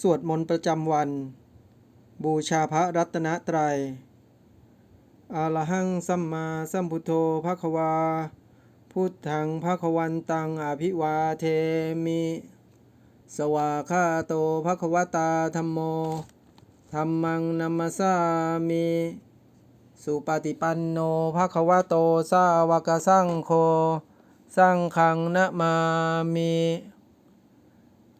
สวดมนต์ประจำวัน บูชาพระรัตนตรัยอาละหังสัมมาสัมพุทโธภควา พุทธังภควันตังอภิวาเทมิ สวาคาโตภควตาธรรมโมธรรมังนัมมสามิสุปฏิปันโนภควโตสาวกสังโฆ สังฆังนะมามิ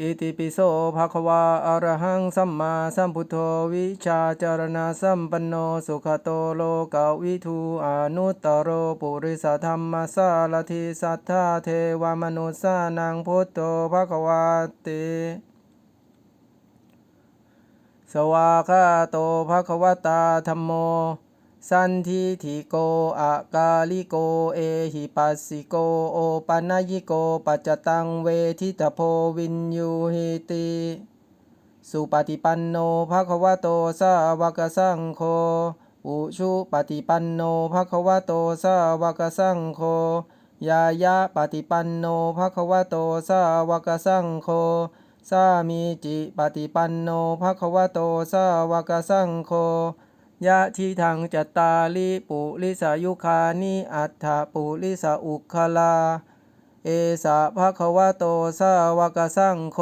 อิติปิโสภะคะวะอะระหังสัมมาสัมพุทโธวิชาจารณะสัมปันโนสุขโตโลกวิทูอนุตตโรปุริสธรรมสารทิสัทธาเทวมนุสสานังพุทโธภะคะวะติสวาคาโตภะคะวตาธรรมโม สันทิทิโกอากาลิโก เอหิปัสสิโก โอปัญญิโก ปัจจตังเวทิตโพวินยูหิติ สุปฏิปันโนภะคะวะโตสาวกสังโฆ อุชุปฏิปันโนภะคะวะโตสาวกสังโฆ ยายะปฏิปันโนภะคะวะโตสาวกสังโฆ สามีจิปฏิปันโนภะคะวะโตสาวกสังโฆ ยะทิทังจัตตาลิปุลิสายุคานิอัฏฐปุลิสาอุคลา เอสะภะควะโตสาวกสังโฆ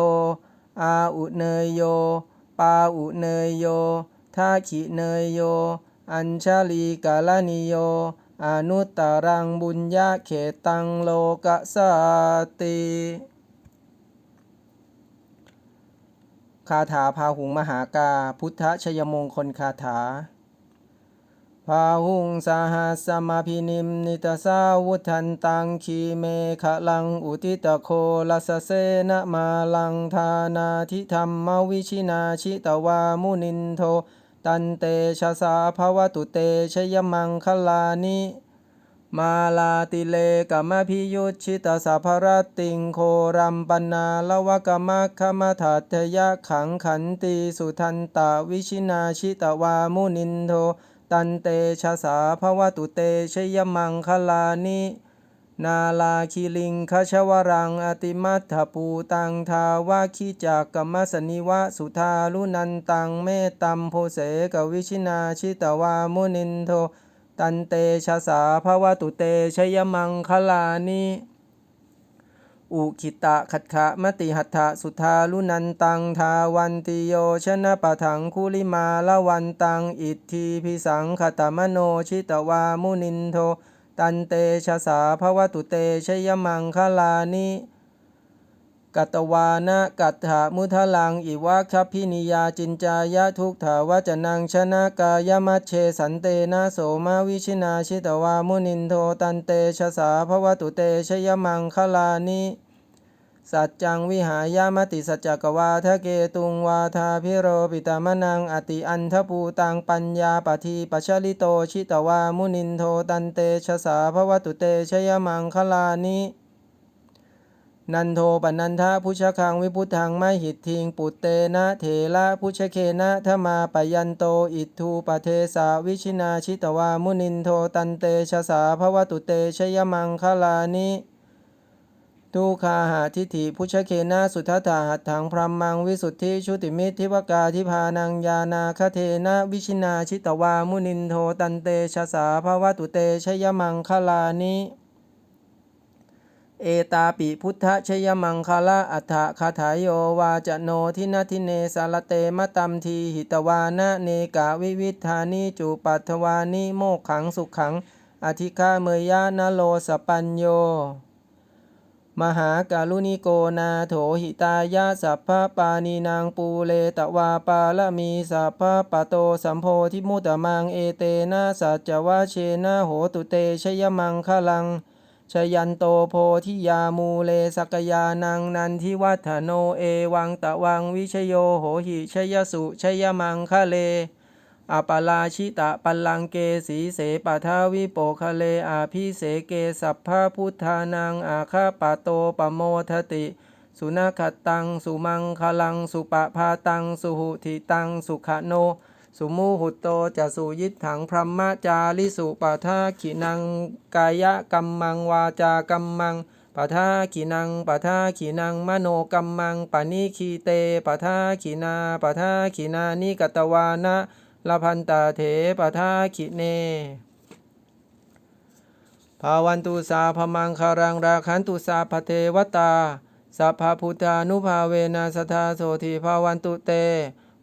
อาอุเนยโย ปาอุเนยโยทาขิเนยโย อัญชลีกาลานิโย อนุตตรังบุญญาเขตังโลกสาติคาถาพาหุงมหากา พุทธชยมงคลคาถา พาหุงสหัสสมาพินิมนิตสาวุทันตังคีเมขลังอุทิตโคลัสเสนะมาลังทานาทิธรรมวิชินาชิตวามุนินโท ตันเตชะสาภวตุเตชยมังคลานิมาลาติเลกัมพิยุตชิตาสัพรติงโครัมปนาลวกมะขมทัตยะขังขันติสุทันตาวิชินาชิตวามุนินโท ตันเตชะสาภวตุเตชยมังคลานินาลาคิลิงคชวรังอติมัตถปูตังทาวาคิจากกมมสนิวะสุธาลุนันตังเมตตัมโพเสกวิชินาชิตวามุนินโท ตันเตชะสาภวตุเตชยมังคลานิ อุคิตะขัดขะมติหัตถะสุธาลุนันตังทาวันติโยชนะปะถังคุลิมาละวันตังอิทธิพิสังขตมโนชิตวามุนินโทตันเตชะสาภวตุเตชยมังคลานิกัตวานะกัตถามุทลังอิวะคัพพินิยาจินจายะทุกถาวจนังชนะกายมัชเชสันเตนะโสมาวิชินาชิตวามุนินโทตันเตชะสาภวตุเตชยมังคลานิ สัจจังวิหายามติสัจจกวาทะเกตุงวาทาพิโรปิตามนังอติอันทปูตังปัญญาปทีปัชลิโตชิตวามุนินโทตันเตชะสาภวตุเตชยมังคลานินันโทปนันทะพุชคังวิพุทธังไมหิตทิงปุตเตนะเถระพุชเคนะธมาปยันโตอิทูปเทสาวิชินาชิตวามุนินโทตันเตชะสาภวตุเตชยมังคลานิ ทุคาหาทิฏฐิพุชเคนะสุทัตถาหัตถังพรหมังวิสุทธิชุติมิตรทิวกาทิพานังยานาคเทนะวิชินาชิตวามุนินโทตันเตชะสาภาวตุเตชยมังคลานิเอตาปิพุทธชยมังคละอัฏฐคาถายโยวาจโนทินาทิเนสารเตมะตัมทีหิตวานะเนกาวิวิธานิจุปัทวานิโมขังสุขขังอธิคาเมยยะนโลสปัญโย มหาการุณิโกนาโถหิตายะสัพพะปานีนางปูเลตวาปาละมีสัพพะปะโตสัมโพธิมุตตมังเอเตนะสัจจวะเชนะโหตุเตชยมังคลังชยันโตโพธิยามูเลสกยานังนันทิวัฒโนเอวังตะวังวิชโยโหหิชยสุชยมังคะเล อปาลาชิตะปัลลังเกสีเสปทาวิโปคะเลอาพิเสเกสัพพะพุทธานังอาคาปะโตปโมทติ สุนัขตัง สุมังคลัง สุปะพาตัง สุหุทิตัง สุขโน สุมูหุตโตจะสุยิตถังพรหมจาริสุปะทาขินังกายกัมมังวาจากัมมังปะทาขินังปะทาขินังมโนกัมมังปณิคีเตปะทาขินาปะทาขินานิกตวานะ ลพันตาเถปะทาขิเน ภาวันตุสาพมังคารังราคันตุสาพเทวตา สัพพพุทธานุภาเวนะสทาโสทีภาวันตุเต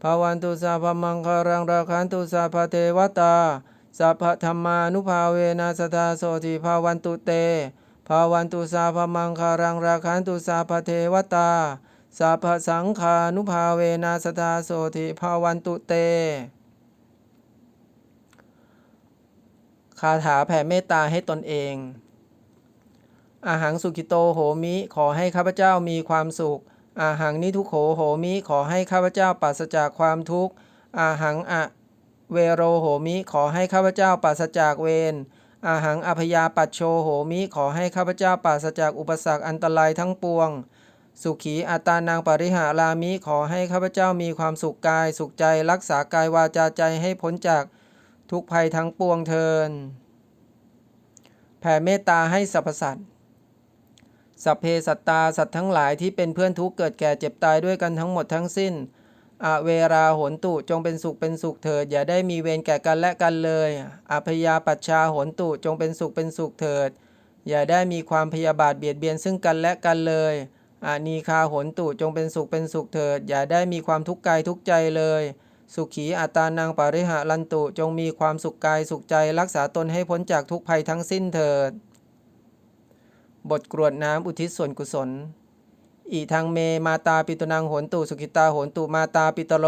ภาวันตุสาพมังคารังราคันตุสาพเทวตา สัพพธรรมานุภาเวนะสทาโสทีภาวันตุเต ภาวันตุสาพมังคารังราคันตุสาพเทวตาสัพพสังฆานุภาเวนะสทาโสทีภาวันตุเต คาถาแผ่เมตตาให้ตนเองอาหังสุกิโตโหมิ ขอให้ข้าพเจ้ามีความสุข อาหังนิทุโขโหมิ ขอให้ข้าพเจ้าปราศจากความทุกข์ อาหังอะเวโรโหมิ ขอให้ข้าพเจ้าปราศจากเวร อาหังอภยาปัชโชโหมิ ขอให้ข้าพเจ้าปราศจากอุปสรรคอันตรายทั้งปวง สุขีอัตานางปริหารามิ ขอให้ข้าพเจ้ามีความสุขกาย สุขใจ รักษากายวาจาใจให้พ้นจาก ทุกภัยทั้งปวงเทิน แผ่เมตตาให้สรรพสัตว์สัพเพสัตตาสัตว์ทั้งหลายที่เป็นเพื่อนทุกข์เกิดแก่เจ็บตายด้วยกันทั้งหมดทั้งสิ้นอเวราโหนตุจงเป็นสุขเป็นสุขเถิด อย่าได้มีเวรแก่กันและกันเลยอพยาปัชชาโหนตุจงเป็นสุขเป็นสุขเถิด อย่าได้มีความพยาบาทเบียดเบียนซึ่งกันและกันเลยอานีคาโหนตุจงเป็นสุขเป็นสุขเถิด อย่าได้มีความทุกข์กายทุกใจเลย สุขีอัตานังปาริหะลันตุ จงมีความสุขกายสุขใจรักษาตนให้พ้นจากทุกภัยทั้งสิ้นเถิด บทกรวดน้ำอุทิศส่วนกุศล อีทางเมมาตาปิตนังโหนตุสุขิตาโหนตุมาตาปิตโล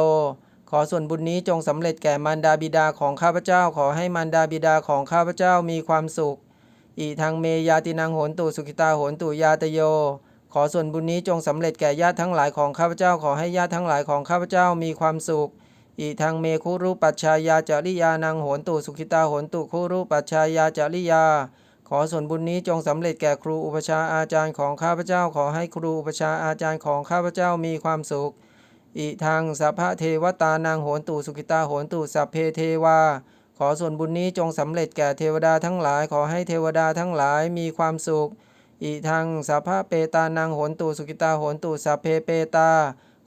ขอส่วนบุญนี้จงสำเร็จแก่มารดาบิดาของข้าพเจ้าขอให้มารดาบิดาของข้าพเจ้ามีความสุข อีทางเมยาตินังโหนตุสุขิตาโหนตุยาตโยขอส่วนบุญนี้จงสำเร็จแก่ญาติทั้งหลายของข้าพเจ้าขอให้ญาติทั้งหลายของข้าพเจ้ามีความสุข อีทางเมคุรุปัชชายาจาริยานังโหนตุสุขิตาโหนตุคุรุปัชชายาจาริยา ขอส่วนบุญนี้จงสำเร็จแก่ครูอุปชาอาจารย์ของข้าพเจ้าขอให้ครูอุปชาอาจารย์ของข้าพเจ้ามีความสุขอีทางสัพพะเทวตานางโหนตุสุขิตาโหนตุสัพเพเทวา ขอส่วนบุญนี้จงสำเร็จแก่เทวดาทั้งหลาย ขอให้เทวดาทั้งหลายมีความสุขอีทางสัพพะเปตานางโหนตุสุขิตาโหนตุสัพเพเปตา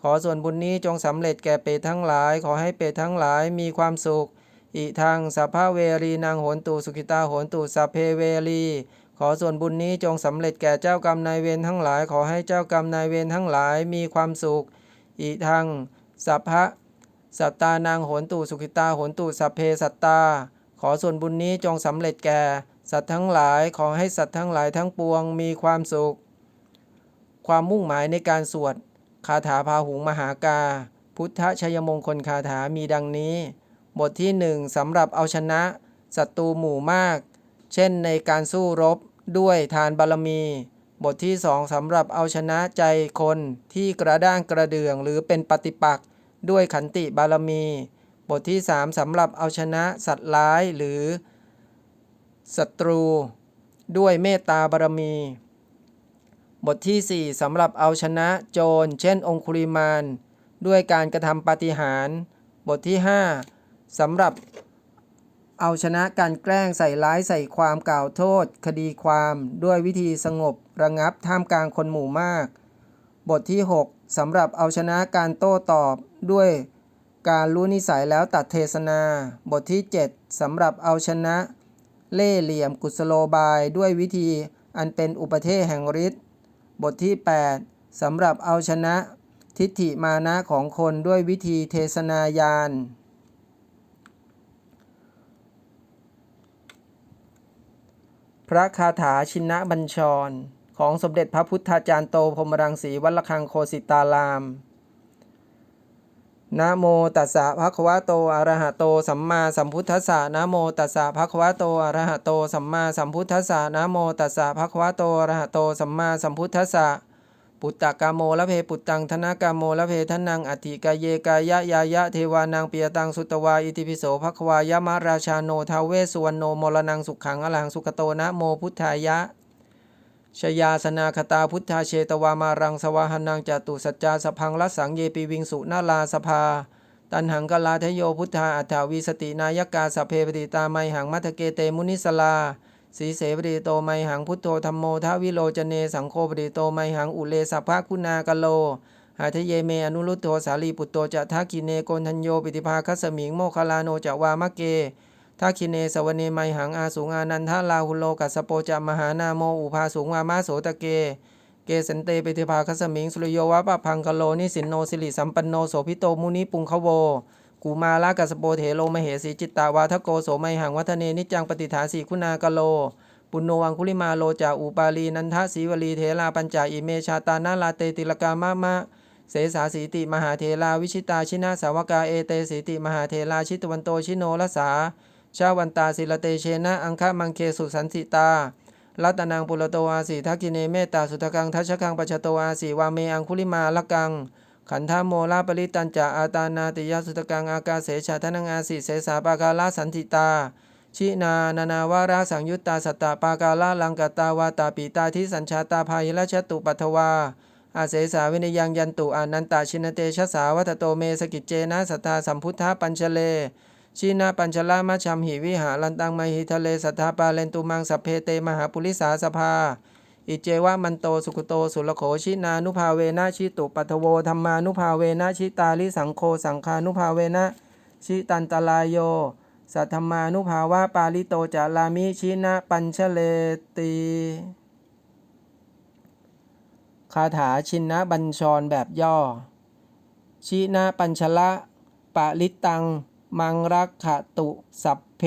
อส่วนบุญนี้จงสำเร็จแก่เปรตทั้งหลาย ขอให้เปรตทั้งหลายมีความสุขอีทางสัพพะเวรีนางโหนตุสุขิตาโหนตุสัพเพเวรีขอส่วนบุญนี้จงสำเร็จแก่เจ้ากรรมนายเวรทั้งหลาย ขอให้เจ้ากรรมนายเวรทั้งหลายมีความสุขอีทางสัพพะสัตตานางโหนตุสุขิตาโหนตุสัพเพสัตตา ขอส่วนบุญนี้จงสำเร็จแก่ สัตว์ทั้งหลาย ขอให้สัตว์ทั้งหลายทั้งปวงมีความสุข ความมุ่งหมายในการสวด คาถาพาหุงมหากา พุทธชัยมงคลคาถามีดังนี้ บทที่หนึ่งสำหรับเอาชนะศัตรูหมู่มาก เช่นในการสู้รบด้วยทานบารมี บทที่สองสำหรับเอาชนะใจคนที่กระด้างกระเดื่องหรือเป็นปฏิปักษ์ด้วยขันติบารมี บทที่สามสำหรับเอาชนะสัตว์ร้ายหรือศัตรู ด้วยเมตตาบารมี บทที่ 4สำหรับเอาชนะโจร เช่น องคุริมาน ด้วยการกระทำปาฏิหาริย์บทที่ 5สำหรับเอาชนะการแกล้งใส่ร้ายใส่ความกล่าวโทษ คดีความด้วยวิธีสงบระงับท่ามกลางคนหมู่มาก บทที่ 6สำหรับเอาชนะการโต้ตอบด้วยการรู้นิสัยแล้วตัดเทศนา บทที่ 7สำหรับเอาชนะ เล่เหลี่ยมกุศโลบายด้วยวิธีอันเป็นอุปเทศแห่งฤทธิ์ บทที่ 8สำหรับเอาชนะทิฏฐิมานะของคนด้วยวิธีเทศนายาน พระคาถาชินะบัญชร ของสมเด็จพระพุทธาจารย์โตพรมรังสีวัลคังโคสิตาราม นะโมตัสสะภะคะวะโตอะระหะโตสัมมาสัมพุทธัสสะนะโมตัสสะภะคะวะโตอะระหะโตสัมมาสัมพุทธัสสะนะโมตัสสะภะคะวะโตอะระหะโตสัมมาสัมพุทธัสสะปุตตะกามโมละเพปุตตังธนากามโมละเพทนังอธิกายเยกายะยายะเทวานังเปิยตังสุตวาอิติปิโสภควายะมะราชาโนทาเวสสุวรรณโนมรนังสุขังอลังสุขโตนะโมพุทธายะ ชยาสนาคตาพุทธาเชตวามารังสวาหนังจตุสัจจาสพังรัสังเยปีวิงสุนาลาสภา ตันหังกลาทโยพุทธาอัฏฐาวีสตินายกาสเพปติตาไมหังมัทเกเตมุนิสลาสีเสปฏิโตไมหังพุทโธธรรมโมทวิโลจเนสังโฆปฏิโตไมหังอุเลสัพพะคุณากโล หาทเยเมอนุรุตโธสาลีปุตโตจะทักกิเนโกนทัญโยปิติภาคัสมิงโมคลาโนจะวามะเก ทักคิเนสวเนไมหังอาสูงอานันทาลาหุโลกัสโปจะมหานาโมอุภาสูงวามาโสตะเก เกสันเตปิติภาคัสมิง สุริโยวะปะพังกโลนิสินโนสิริสัมปันโนโสพิโตมุนิปุงคโวกูมาลากัสโปเถโลมเหสีจิตตาวาทโกโสไมหังวัฒเนนิจังปฏิฐานสีคุณากโล ปุณโนวังคุลิมาโลจาอุปาลีนันทสีวลีเทลาปัญจาอิเมชาตานาลาเตติลกามะมะเสสาสีติมหาเทลาวิชิตาชินาสาวกาเอเตสีติมหาเทลาชิตวันโตชิโนรสา ชาวันตาศิลเตเชนะ อังคมังเคสุสันติตา รัตนังปุรโตอาสีทักกิเนเมตตาสุทกังทัชกังปัจจโตอาสีวาเมอังคุลิมาลกัง ขันธโมลาปริตันจาอาตานาติยสุตกังอากาเสชาทนังอาสีเสสาปากาลาสันติตา ชินานานาวาราสังยุตตาสตตาปากาลาลังกตาวาตาปีตาทิสัญชาตาภายิรชตุปัทวาอาเสสาวินยังยันตุอานันตาชินเตชะสาวัตโตเมสกิจเจนะสัทธาสัมพุทธาปัญชเล ชีนาปัญชลามาชัมหิวิหาลันตังมหิทะเลสัทธาปาเลนตุมังสัพเพเตมหาปุริสาสภา อิเจวะมันโตสุขโตสุลโขชินานุภาเวนะชิตุปัทโวธรรมานุภาเวนะชิตาลิสังโฆสังคานุภาเวนะชิตันตลายโย สัทธมานุภาวะปาลิโตจาลามิชินะปัญชเลตีคาถาชินนะบัญชรแบบย่อ ชินะปัญชละปะลิตัง มังรักขตุสัพเพ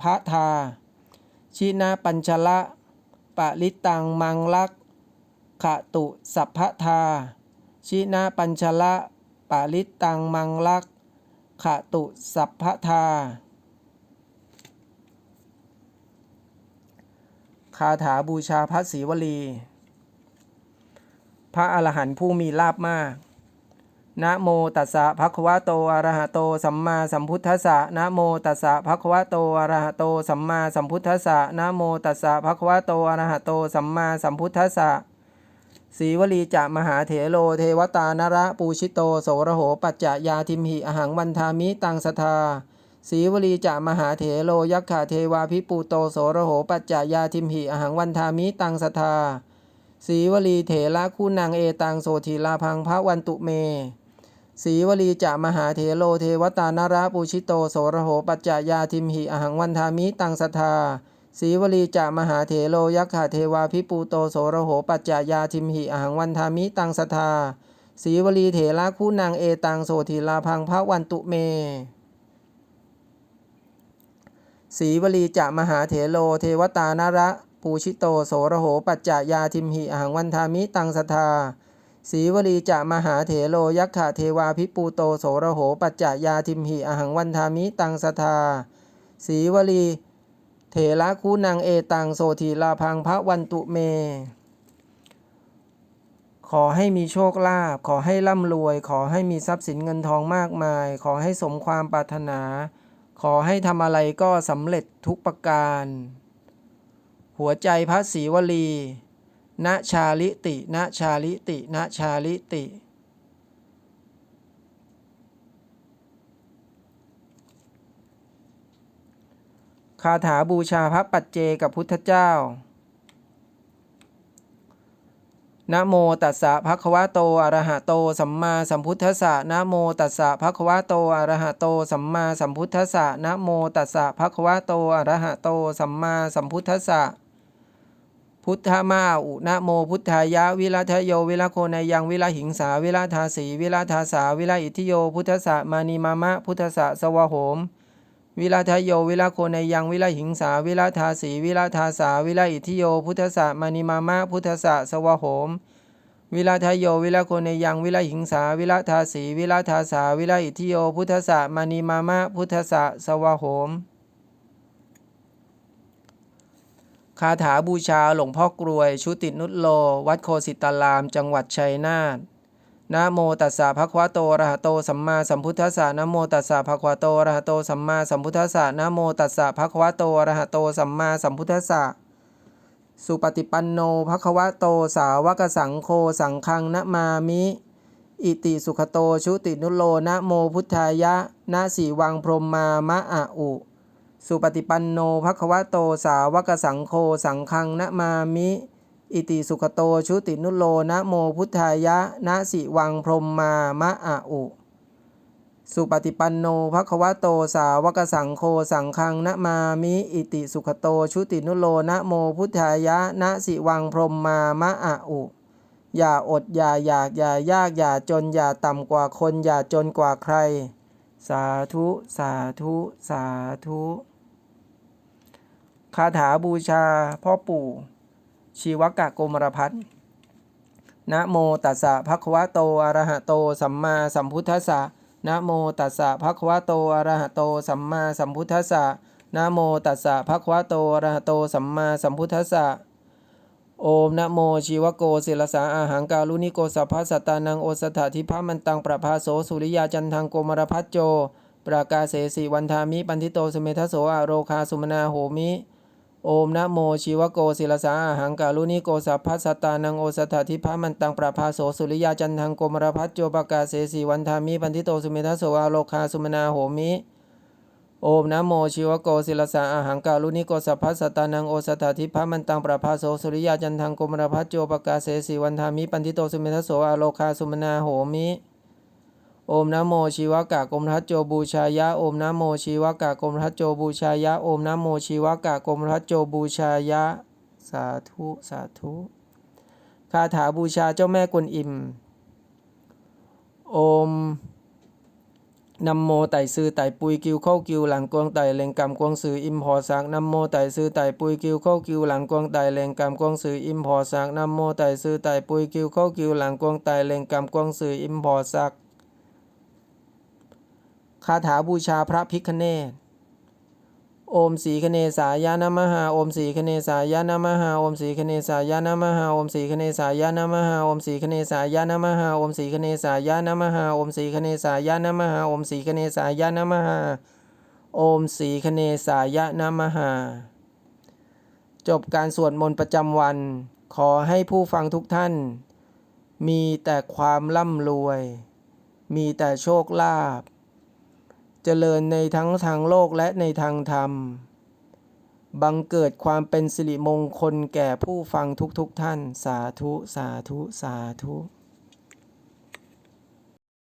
พะทา ชินะปัญชละปะลิตังมังรักขตุสัพพะทา ชินะปัญชละปะลิตังมังรักขตุสัพพะทา คาถาบูชาพระศรีวลี พระอรหันต์ผู้มีลาบมาก นะโมตัสสะภะคะวะโตอะระหะโตสัมมาสัมพุทธัสสะนะโมตัสสะภะคะวะโตอะระหะโตสัมมาสัมพุทธัสสะนะโมตัสสะภะคะวะโตอะระหะโตสัมมาสัมพุทธัสสะสีวลีจะมหาเถโลเทวตานระปูชิโตโสระโหปัจจะยาทิมหิอหังวันทามิตังสทาสีวลีจะมหาเถโลยักขะเทวาพิปูโตโสระโหปัจจะยาทิมหิอหังวันทามิตังสทาสีวลีเถระคู่นางเอตังโสธีลาพังพระวันตุเม สีวลีจะมหาเถโลเทวตานระปูชิโตโสระโหปัจจายาทิมหิอหังวันทามิตังสทาสีวลีจะมหาเถโลยักขะเทวาพิปูโตโสระโหปัจจายาทิมหิอหังวันทามิตังสทาสีวลีเถระคู่นางเอตังโสธีลาพังพระวันตุเมสีวลีจะมหาเถโลเทวตานระปูชิโตโสระโหปัจจายาทิมหิอหังวันทามิตังสทา สีวลีจะมหาเถโลยักขะเทวาพิปูโตโสระโห ปัจจายาทิมหิอหังวันทามิตังสทา สีวลี เถระคูนางเอตังโสธีลาพังพระวันตุเม ขอให้มีโชคลาภขอให้ร่ำรวย ขอให้มีทรัพย์สินเงินทองมากมาย ขอให้สมความปรารถนา ขอให้ทำอะไรก็สำเร็จทุกประการ หัวใจพระศรีวลี ณชาลิติณชาลิติณชาลิติ คาถาบูชาพระปัจเจกับพุทธเจ้า นะโมตัสสะภะคะวะโต อะระหะโต สัมมาสัมพุทธัสสะ นะโมตัสสะภะคะวะโต อะระหะโต สัมมาสัมพุทธัสสะ นะโมตัสสะภะคะวะโต อะระหะโต สัมมาสัมพุทธัสสะ พุทธมาอุนะโมพุทธายะวิรัทโยวิรโคนายังวิรหิงสาวิรทาสีวิรทาสาวิรอิทิโยพุทธสะมานีมามะพุทธสะสวะโหม วิราทโยวิราโคนายังวิราหิงสาวิราทาสีวิราทาสาวิราอิทิโยพุทธสะมานิมามะพุทธสะสวะโหม วิราทโยวิราโคนายังวิราหิงสาวิราทาสีวิราทาสาวิราอิทิโยพุทธสะมานิมามะพุทธสะสวะโหม คาถาบูชาหลวงพ่อกรวย ชุตินุตโล วัดโคสิตาราม จังหวัดชัยนาทนะโมตัสสะภะคะวะโตอะระหะโตสัมมาสัมพุทธัสสะนะโมตัสสะภะคะวะโตอะระหะโตสัมมาสัมพุทธัสสะนะโมตัสสะภะคะวะโตอะระหะโตสัมมาสัมพุทธัสสะสุปฏิปันโนภะคะวะโตสาวกสังโฆสังฆังนะมามิ อิติสุขโตชุตินุโลนะโมพุทธายะนะสีวังพรหมมามะอะอุ สุปฏิปันโนภควะโตสาวกสังโฆสังฆังนะมามิ อิติสุขโตชุตินุโลนะโมพุทธายะนะสิวังพรหมมามะอะอุ สุปฏิปันโนภควะโตสาวกสังโฆสังฆังนะมามิ อิติสุขโตชุตินุโลนะโมพุทธายะนะสิวังพรหมมามะอะอุอย่าอดอย่าอยากอย่ายากอย่าจนอย่าต่ำกว่าคนอย่าจนกว่าใคร สาธุ สาธุ สาธุ คาถาบูชาพ่อปู่ ชีวกะโกมารพัฒนะโมตัสสะภะคะวะโตอะระหะโต สัมมาสัมพุทธัสสะนะโมตัสสะภะคะวะโตอะระหะโต สัมมาสัมพุทธัสสะนะโมตัสสะภะคะวะโตอะระหะโต สัมมาสัมพุทธัสสะโอมนะโมชีวโกศิลสาอาหังการุณิโกสัพพะสัตานังโอสถาธิพมันตังประภาโสสุริยาจันทังโกมารพัจโจ ปรากาเสสีวันทามิปันทิโตสเมทโสอโรคาสุมนาโหมิ โอมนะโมชีวโกศิลสาอาหังการุณิโกสัพพะสัตานังโอสถาธิพามันตังประภาโสสุริยาจันทังโกมรพัจโจปกาเสสีวันทามิปันทิโตสเมทโสอโรคาสุมนาโหมิโอมนะโมชีวโกศิลสาอาหังการุณิโกสัพพะสัตานังโอสถาธิพามันตังประภาโสสุริยาจันทังโกมรพัจโจปกาเสสีวันทามิปันทิโตสุเมทโสอโลคาสุมนาโหมิ โอมนะโมชีวกะกรมทัจโจบูชายะโอมนะโมชีวกะกรมทัจโจบูชายะโอมนะโมชีวกะกรมทัจโจบูชายะ สาธุสาธุคาถาบูชาเจ้าแม่กวนอิม โอมนำโมไต่ซือไต่ปุยกิวเข้ากิวหลังกวงไต่เลงกำกวงสืออิมพอสักนำโมไต่ซือไต่ปุยกิวเข้ากิวหลังกวงไต่เลงกำกวงสืออิมพอสักนำโมไต่ซือไต่ปุยกิวเข้ากิวหลังกวงไต่เลงกำกวงสืออิมพอสัก คาถาบูชาพระพิคเนตโอมสีคเนสายานามหาโอมสีคเนสายานามหาโอมสีคเนสายานามหาโอมสีคเนสายานามหาโอมสีคเนสายานามหาโอมสีคเนสายานามหาโอมสีคเนสายานามหาโอมสีคเนสายานามหาโอมสีคเนสายานามหา จบการสวดมนต์ประจำวัน ขอให้ผู้ฟังทุกท่าน มีแต่ความร่ำรวย มีแต่โชคลาภ เจริญในทั้งทางโลกและในทางธรรม บังเกิดความเป็นสิริมงคลแก่ผู้ฟังทุกๆทท่าน สาธุ สาธุ สาธุ